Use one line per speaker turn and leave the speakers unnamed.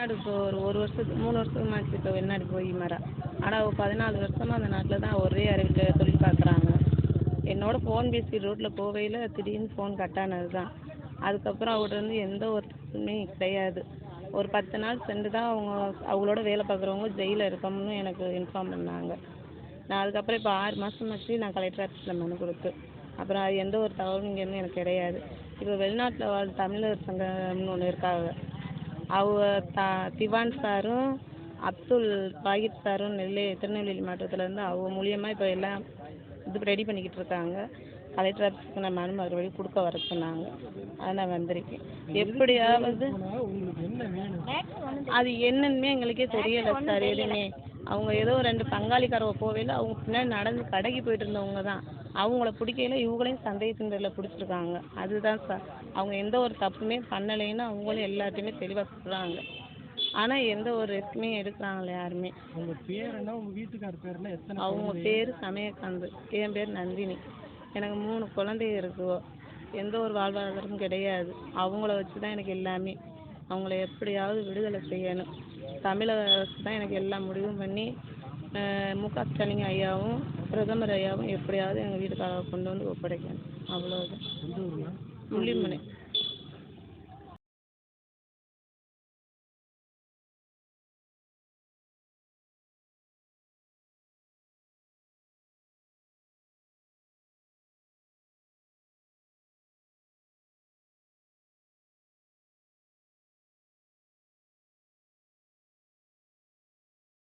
வெளிநாடு இப்போ ஒரு ஒரு வருஷத்துக்கு மூணு வருஷத்துக்கு இப்போ வெளிநாடு போய் மரா. ஆனால் அவள் பதினாலு வருஷமாக அந்த நாட்டில் தான் ஒரே அறிவில் தொழில் பார்க்குறாங்க என்னோட ஃபோன் பேசி ரோட்டில் போகையில் திடீர்னு ஃபோன் கட் ஆனது தான் அதுக்கப்புறம் அவர்கிட்ட இருந்து எந்த ஒரு இதுவுமே கிடையாது. ஒரு பத்து நாள் சென்று தான் அவங்க அவங்களோட வேலை பார்க்குறவங்க ஜெயிலில் இருக்கோம்னு எனக்கு இன்ஃபார்ம் பண்ணாங்க. நான் அதுக்கப்புறம் இப்போ ஆறு மாதம் ஆச்சு நான் கலெக்டர் ஆஃபீஸில் மனு கொடுத்து அப்புறம் அது எந்த ஒரு தகவலும் இங்கேருந்து எனக்கு கிடையாது. இப்போ வெளிநாட்டில் வாழ் தமிழர் சங்கம்னு ஒன்று இருக்காங்க. அவங்க த திவான் சாரும் அப்துல் பாகித் சாரும் நெல்லை திருநெல்வேலி மாவட்டத்துலேருந்து அவங்க மூலியமாக இப்போ எல்லாம் இது ரெடி பண்ணிக்கிட்டு இருக்காங்க. கலெக்டர் ஆஃபீஸ்க்கு நான் மனு மறுபடியும் கொடுக்க வர சொன்னாங்க. அது நான் வந்திருக்கேன். எப்படியாவது அது என்னன்னு எங்களுக்கே தெரியலை சார் எதுவுமே. அவங்க ஏதோ ரெண்டு பங்காளிக்காரவ போவையில் அவங்க பின்னாடி நடந்து கடைக்கு போயிட்டு இருந்தவங்க தான். அவங்கள பிடிக்கையில இவங்களையும் சந்தேகத்தின் பேரில் பிடிச்சிருக்காங்க. அதுதான் சார் அவங்க எந்த ஒரு தப்புமே பண்ணலைன்னு அவங்களும் எல்லாத்தையுமே தெளிவாக சொல்கிறாங்க ஆனால் எந்த ஒரு ரெஸ்க்குமே எடுக்கிறாங்களே யாருமே.
உங்க பேர் என்ன? உங்க வீட்டுக்கார் பேர் என்ன? எத்தனை
அவங்க பேர் சமயக்காந்து என் பேர் நந்தினி. எனக்கு மூணு குழந்தைங்க இருக்குவோ எந்த ஒரு வாழ்வாதாரமும் கிடையாது. அவங்கள வச்சு தான் எனக்கு எல்லாமே. அவங்கள எப்படியாவது விடுதலை செய்யணும். தமிழக அரசு தான் எனக்கு எல்லா முடிவும் பண்ணி மு க ஸ்டாலின் ஐயாவும் பிரதமர் ஐயாவும் எப்படியாவது எங்கள் வீட்டுக்காரரை கொண்டு வந்து ஒப்படைக்கணும். அவ்வளோதான்
எந்த ஊருங்க?
முள்ளிமலை